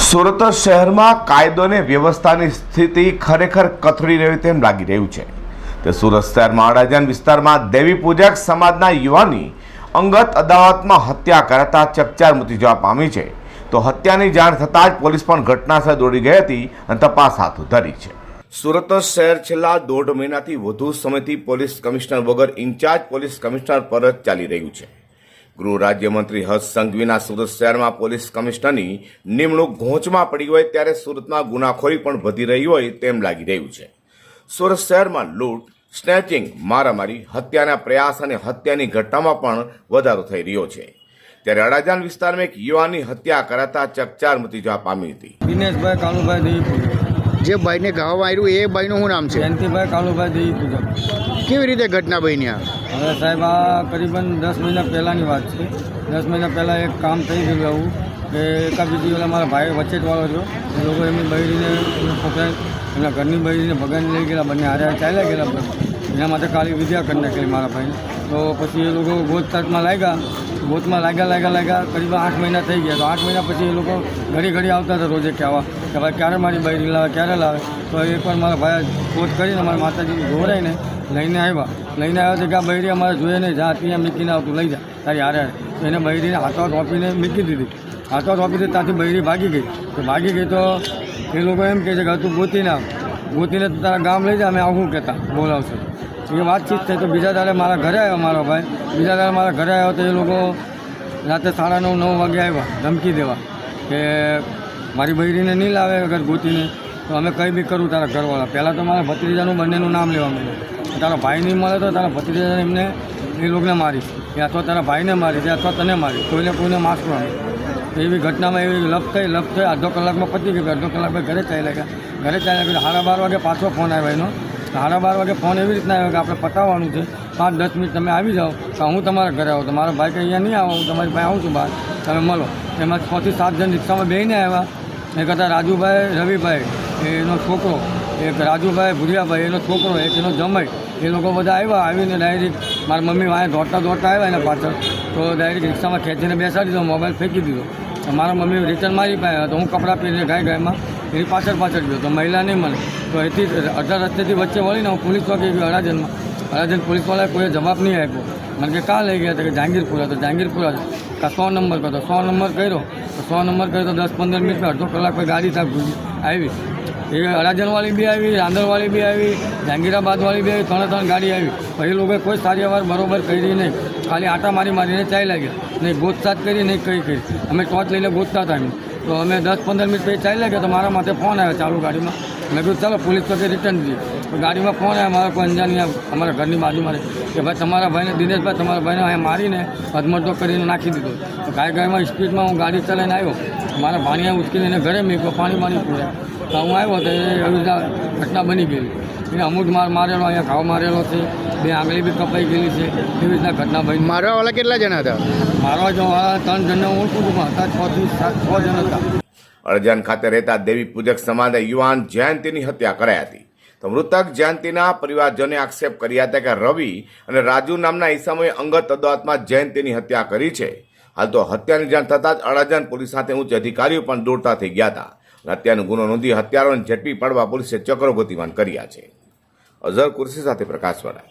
સુરત શહેરમાં કાયદો અને વ્યવસ્થાની સ્થિતિ ખરેખર કથળી રહી તેમ લાગી રહ્યું છે. તે સુરત શહેરમાં અડાજણ વિસ્તારમાં દેવી પૂજક સમાજના યુવાની અંગત અદાવતમાં હત્યા કરાતા ચકચાર મચી જવા પામી છે. તો હત્યાની જાણ થતાં જ પોલીસ પણ ઘટનાસ્થળે દોડી ગઈ હતી અને તપાસ હાથ ધરી છે. સુરત શહેર છેલ્લા દોઢ મહિનાથી વધુ સમયથી પોલીસ કમિશનર વગર ઇન્ચાર્જ પોલીસ કમિશનર પર જ ચાલી રહ્યું છે. ગૃહ રાજ્યમંત્રી હર્ષ સંઘવીના સુરત શહેરમાં પોલીસ કમિશનરની નિમણૂક ઘોંચમાં પડી હોય ત્યારે સુરતમાં ગુનાખોરી પણ વધી રહી હોય તેમ લાગી રહ્યું છે. સુરત શહેરમાં લૂંટ સ્નેચિંગ મારામારી હત્યાના પ્રયાસ અને હત્યાની ઘટનામાં પણ વધારો થઈ રહ્યો છે. ત્યારે અડાજાન વિસ્તારમાં એક યુવાનની હત્યા કરાતા ચકચાર મચી જવા પામી હતી. દિનેશભાઈ કાલુભાઈ દેવી જે ભાઈને ઘાવામાં આવ્યું એ ભાઈનું શું નામ છે? જયંતિભાઈ કાલુભાઈ દેવી કેવી રીતે ઘટના બની આ? હવે સાહેબ, આ કરીબન દસ મહિના પહેલાંની વાત છે. દસ મહિના પહેલાં એક કામ થઈ ગયું આવું, કે એકા બીજી ઓલા મારા ભાઈ વચ્ચેટવાળો હતો એ લોકો એમની બહેરીને છોકરા એમના ઘરની બહેરીને ભગાને લઈ ગયેલા, બંને હારે ચાલ્યા ગયેલા. એના માટે કાલી વિદ્યા કરી નાખેલી મારા ભાઈને. તો પછી એ લોકો ગોતતાટમાં લાગ્યા. ગોતમાં લાગ્યા લાગ્યા લાગ્યા કરીબ આઠ મહિના થઈ ગયા. તો આઠ મહિના પછી એ લોકો ઘડી ઘડી આવતા હતા રોજે કહેવા કે ભાઈ ક્યારે મારી બૈરી લાવે, ક્યારે લાવે? તો એ પણ મારા ભાઈ ગોત કરીને મારા માતાજી ઘોરાઈને લઈને આવ્યા. લઈને આવ્યા તો કે આ બૈરી અમારે જોઈએ નહીં, જા ત્યાં મીકીને આવતું, લઈ જા, તારી હારે હારે. એને બૈરીને હાથો રોપીને મીકી દીધી. હાથો રોપી દીધી ત્યાંથી બૈરી ભાગી ગઈ. તો ભાગી ગઈ તો એ લોકો એમ કહે છે કે તું ગોતીને આવ. ગોતીને તારા ગામ લઈ જા, અમે આવું કહેતા, બોલાવશે. એ વાતચીત થઈ તો બીજા દાડે મારા ઘરે આવ્યો મારો ભાઈ. બીજા દાડે મારા ઘરે આવ્યો તો એ લોકો રાતે સાડા નવ નવ વાગે આવ્યા, ધમકી દેવા કે મારી બૈરીને નહીં લાવે અગર ગોતીને તો અમે કંઈ બી કરું તારા ઘરવાળા. પહેલાં તો મારા ભત્રીજાનું બંનેનું નામ લેવા મળ્યું તારા ભાઈ નહીં મળે તો તારા ભત્રીજાને એમને એ લોકોને મારીશ કે અથવા તારા ભાઈને મારી મારીશ અથવા તને મારી. કોઈને કોઈને મારશું અમે એવી ઘટનામાં એવી લપ થઈ લપ થઈ, અડધો કલાકમાં પતી ગયું. અડધો કલાકમાં ઘરે ચાલ્યા ગયા. ઘરે ચાલ્યા ગયા. સાડા બાર વાગે પાછો ફોન આવ્યો એનો. સાડા બાર વાગે ફોન એવી રીતના આવ્યો કે આપણે પતાવવાનું છે. પાંચ, દસ મિનિટ તમે આવી જાઓ તો હું તમારા ઘરે આવું. તો મારો ભાઈ કે અહીંયા નહીં આવો. હું તમારી પાસે આવું છું બહાર. તમે મળો. એમાં છથી સાત જણ રિક્ષામાં બેહીને આવ્યા. એ કરતા રાજુભાઈ, રવિભાઈ એનો છોકરો, એક રાજુભાઈ ભુરિયાભાઈ એનો છોકરો, એક એનો જમાઈ. એ લોકો બધા આવ્યા. આવીને ડાયરેક્ટ મારા મમ્મી વાંહે દોડતા દોડતા આવ્યા એના પાછળ. તો ડાયરેક્ટ રિક્ષામાં ખેંચીને બેસાડી દીધો. મોબાઈલ ફેંકી દીધો. મારા મમ્મી રિટર્ન મારી પાસે. તો હું કપડાં પહેરીને ગાય ગાયમાં એની પાછળ પાછળ ગયો. તો મહિલા નહીં મળે. તો એથી અડધા રસ્તેથી વચ્ચે વળીને હું પોલીસ ચોકી ગયો અડાજનમાં અડાજન પોલીસવાળાએ કોઈએ જવાબ નહીં આપ્યો. મને કે, કાં લઈ ગયા તો કે, જહાંગીરપુરા તો જહાંગીરપુરા કાં સો નંબર કરતો સો નંબર કર્યો. તો સો નંબર કર્યો તો દસ પંદર મિનિટમાં અડધો કલાક પછી ગાડી સાહેબ આવી. એ અડાજણવાળી બી આવી, રાંદરવાળી બી આવી, જહાંગીરાબાદવાળી બી આવી, ત્રણે ત્રણ ગાડી આવી. પછી લોકોએ કોઈ સારી અવાર બરોબર કરી નહીં. ખાલી આટા મારી મારીને ચાલ્યા લાગ્યા નહીં ગોતસાત કરી, નહીં કંઈ કરી. અમે ટોચ લઈને ગોતતા હતા એમ. તો અમે દસ પંદર મિનિટ પછી ચાલી ગયા તો મારા માથે ફોન આવ્યો ચાલુ ગાડીમાં. મેં કીધું, ચાલો, પોલીસ પાસે રિટર્ન દઈએ ગાડીમાં ફોન આવ્યો મારા કોઈ અંજાની અમારા ઘરની બાજુમાં રહે કે ભાઈ તમારા ભાઈને દિનેશભાઈ તમારા ભાઈને અહીંયા મારીને અધમરતો કરીને નાખી દીધો. તો ગાય ગાયમાં સ્પીડમાં હું ગાડી ચલાવીને આવ્યો. મારા ભાણિયા ઉચકીને એને ઘરે મેં પાણી પાણી પૂર્યા તો હું આવ્યો તો એ એવી રીતના ઘટના બની ગયેલી એને અમુક માર મારેલો અહીંયા ઘાવ મારેલો છે. બે આંગળી બી કપાઈ ગયેલી છે. એવી રીતના ઘટના બની. મારવાવાળા કેટલા જણા હતા? મારવા જો ત્રણ જણને ઓળખું છું પણ હતા છ થી સાત છ જણ હતા. અડજાન ખાતે રહેતા દેવી પૂજક સમાજે યુવાન જયંતિની હત્યા કરાઈ હતી. તો મૃતક જયંતિના પરિવારજનોએ આક્ષેપ કર્યા હતા કે રવિ અને રાજુ નામના ઈસામોએ અંગત અદાવતમાં જયંતિની હત્યા કરી છે. હાલ તો હત્યાની જાણ થતાં જ અડાજણ પોલીસ સાથે ઉચ્ચ અધિકારીઓ પણ દોડતા થઈ ગયા હતા હત્યાનો ગુનો નોંધી હત્યારોને ઝડપી પાડવા પોલીસે ચક્રો ગતિમાન કર્યા છે. અઝર કુર્સી સાથે પ્રકાશવાળા